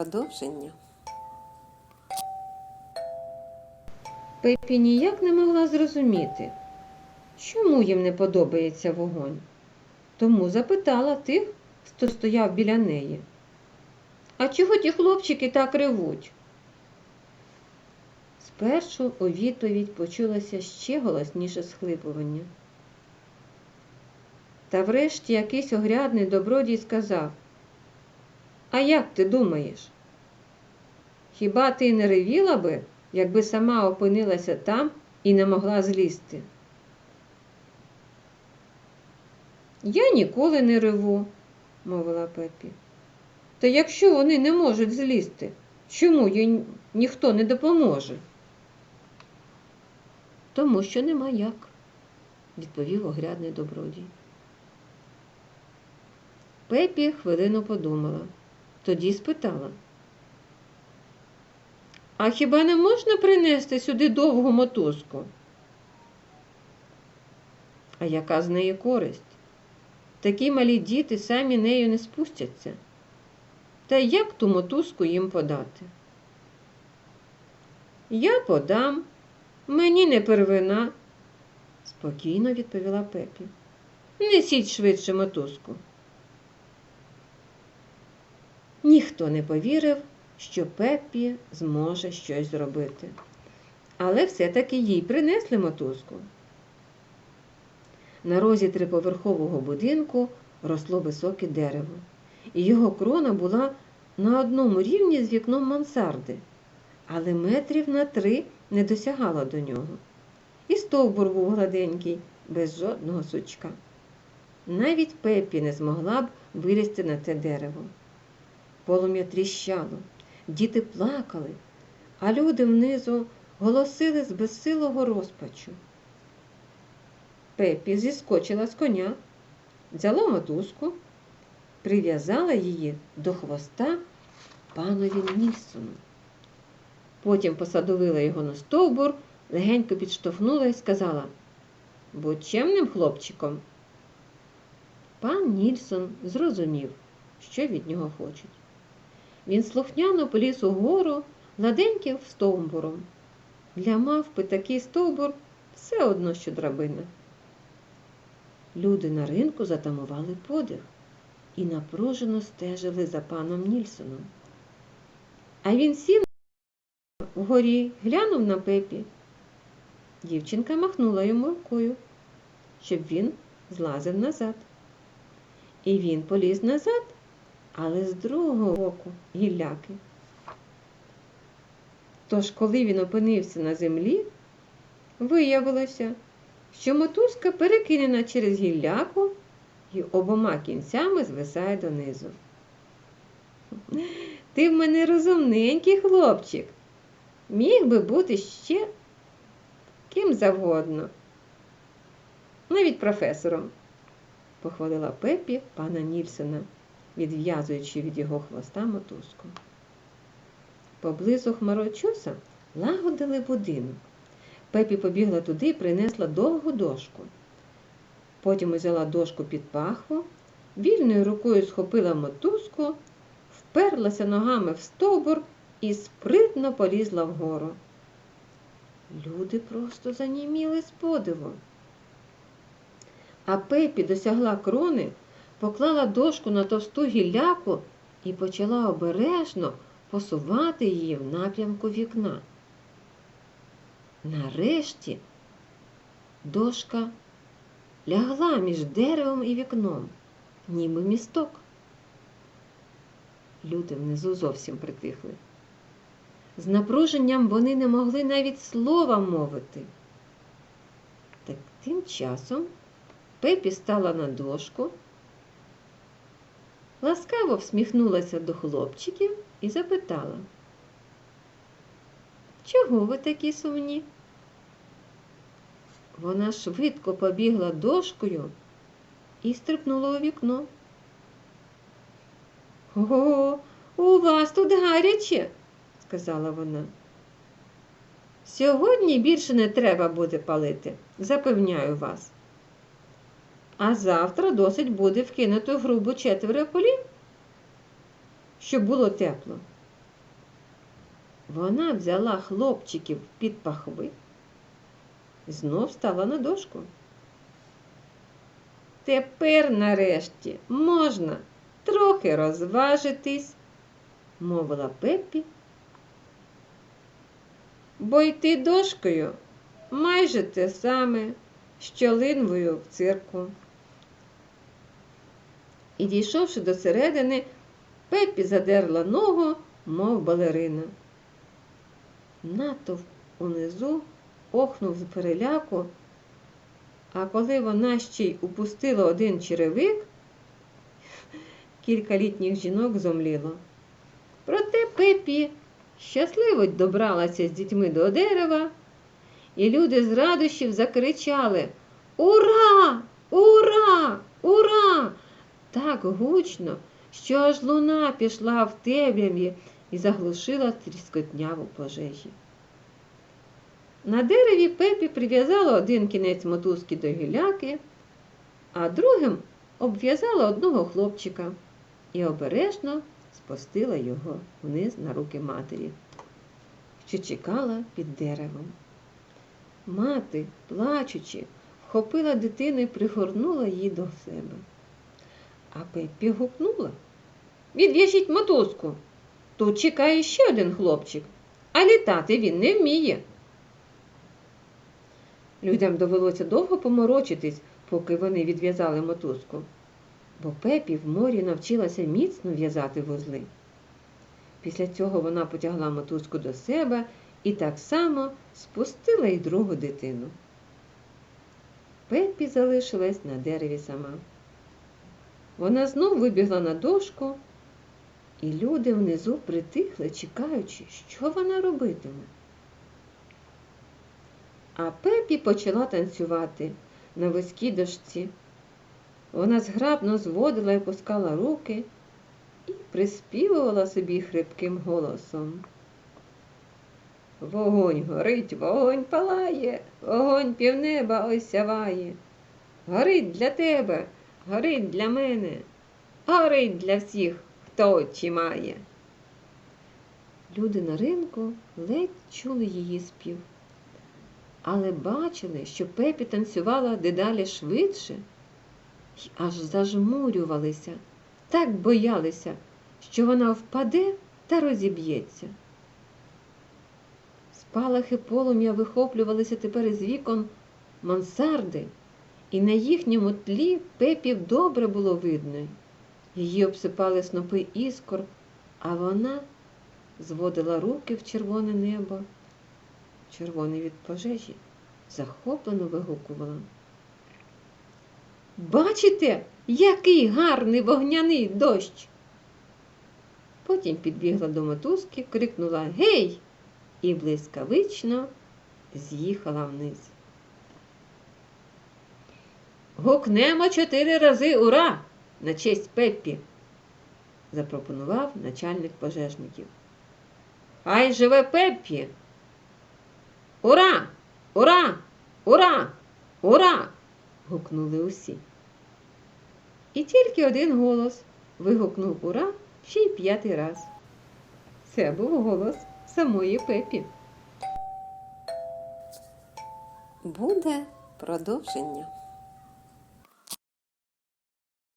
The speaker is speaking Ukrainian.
Продовження. Пепі ніяк не могла зрозуміти, чому їм не подобається вогонь. Тому запитала тих, хто стояв біля неї. А чого ті хлопчики так ревуть? Спершу у відповідь почулося ще голосніше схлипування. Та врешті якийсь огрядний добродій сказав А як ти думаєш? Хіба ти не ревіла би, якби сама опинилася там і не могла злізти? Я ніколи не реву, мовила Пепі. Та якщо вони не можуть злізти, чому їй ніхто не допоможе? Тому що нема як, відповів огрядний добродій. Пепі хвилину подумала, тоді спитала. А хіба не можна принести сюди довгу мотузку? А яка з неї користь? Такі малі діти самі нею не спустяться. Та як ту мотузку їм подати? Я подам, мені не первина, спокійно відповіла Пепі. Несіть швидше мотузку. Ніхто не повірив, що Пеппі зможе щось зробити. Але все-таки їй принесли мотузку. На розі триповерхового будинку росло високе дерево, і його крона була на одному рівні з вікном мансарди, але метрів на три не досягала до нього. І стовбур був гладенький, без жодного сучка. Навіть Пеппі не змогла б вилізти на це дерево. Полум'я тріщало, діти плакали, а люди внизу голосили з безсилого розпачу. Пепі зіскочила з коня, взяла мотузку, прив'язала її до хвоста панові Нільсону. Потім посадовила його на стовбур, легенько підштовхнула і сказала Будь чемним хлопчиком. Пан Нільсон зрозумів, що від нього хочуть. Він слухняно поліз угору гладеньким стовбуром. Для мавпи такий стовбур все одно, що драбина. Люди на ринку затамували подих і напружено стежили за паном Нільсоном. А він сів вгорі, глянув на пепі. Дівчинка махнула йому рукою, щоб він злазив назад. І він поліз назад, але з другого боку гілляки. Тож, коли він опинився на землі, виявилося, що мотузка перекинена через гілляку і обома кінцями звисає донизу. Ти в мене розумненький хлопчик. Міг би бути ще ким завгодно. Навіть професором, похвалила Пепі пана Нільсона, відв'язуючи від його хвоста мотузку. Поблизу хмарочоса лагодили будинок. Пепі побігла туди і принесла довгу дошку. Потім взяла дошку під пахву, вільною рукою схопила мотузку, вперлася ногами в стовбур і спритно полізла вгору. Люди просто заніміли з подиву. А Пепі досягла крони, поклала дошку на товсту гілляку і почала обережно посувати її в напрямку вікна. Нарешті дошка лягла між деревом і вікном, ніби місток. Люди внизу зовсім притихли. З напруженням вони не могли навіть слова мовити. Так тим часом Пепі стала на дошку, ласкаво всміхнулася до хлопчиків і запитала, чого ви такі сумні? Вона швидко побігла дошкою і стрибнула у вікно. О, у вас тут гаряче, сказала вона. Сьогодні більше не треба буде палити, запевняю вас. А завтра досить буде вкинути в грубу четверо полін, щоб було тепло. Вона взяла хлопчиків під пахви, і знов стала на дошку. Тепер, нарешті, можна трохи розважитись, мовила Пеппі, бо йти дошкою майже те саме, що линвою в цирку. І дійшовши до середини, Пеппі задерла ногу, мов балерина. Натовп унизу охнув з переляку, а коли вона ще й упустила один черевик, кілька літніх жінок зомліло. Проте Пеппі щасливо добралася з дітьми до дерева, і люди з радощів закричали Ура! Ура! Ура! Так гучно, що аж луна пішла в темряві і заглушила тріскотняву пожежі. На дереві Пепі прив'язала один кінець мотузки до гіляки, а другим обв'язала одного хлопчика і обережно спустила його вниз на руки матері, що чекала під деревом. Мати, плачучи, вхопила дитину і пригорнула її до себе. А Пеппі гукнула. Відв'яжіть мотузку. Тут чекає ще один хлопчик, а літати він не вміє. Людям довелося довго поморочитись, поки вони відв'язали мотузку, бо Пепі в морі навчилася міцно в'язати вузли. Після цього вона потягла мотузку до себе і так само спустила й другу дитину. Пеппі залишилась на дереві сама. Вона знов вибігла на дошку, і люди внизу притихли, чекаючи, що вона робитиме. А Пепі почала танцювати на вузькій дошці. Вона зграбно зводила і пускала руки і приспівувала собі хрипким голосом. Вогонь горить, вогонь палає, вогонь півнеба осяває. Горить для тебе, горить для мене, горить для всіх, хто очі має. Люди на ринку ледь чули її спів, але бачили, що Пепі танцювала дедалі швидше й аж зажмурювалися, так боялися, що вона впаде та розіб'ється. Спалахи полум'я вихоплювалися тепер із вікон мансарди, і на їхньому тлі пепів добре було видно. Її обсипали снопи іскор, а вона зводила руки в червоне небо, червоне від пожежі, захоплено вигукувала. Бачите, який гарний вогняний дощ. Потім підбігла до мотузки, крикнула Гей! і блискавично з'їхала вниз. Гукнемо чотири рази ура! на честь Пеппі, запропонував начальник пожежників. Хай живе Пеппі! Ура! Ура! Ура! Ура! гукнули усі. І тільки один голос вигукнув ура ще й п'ятий раз. Це був голос самої Пепі. Буде продовження.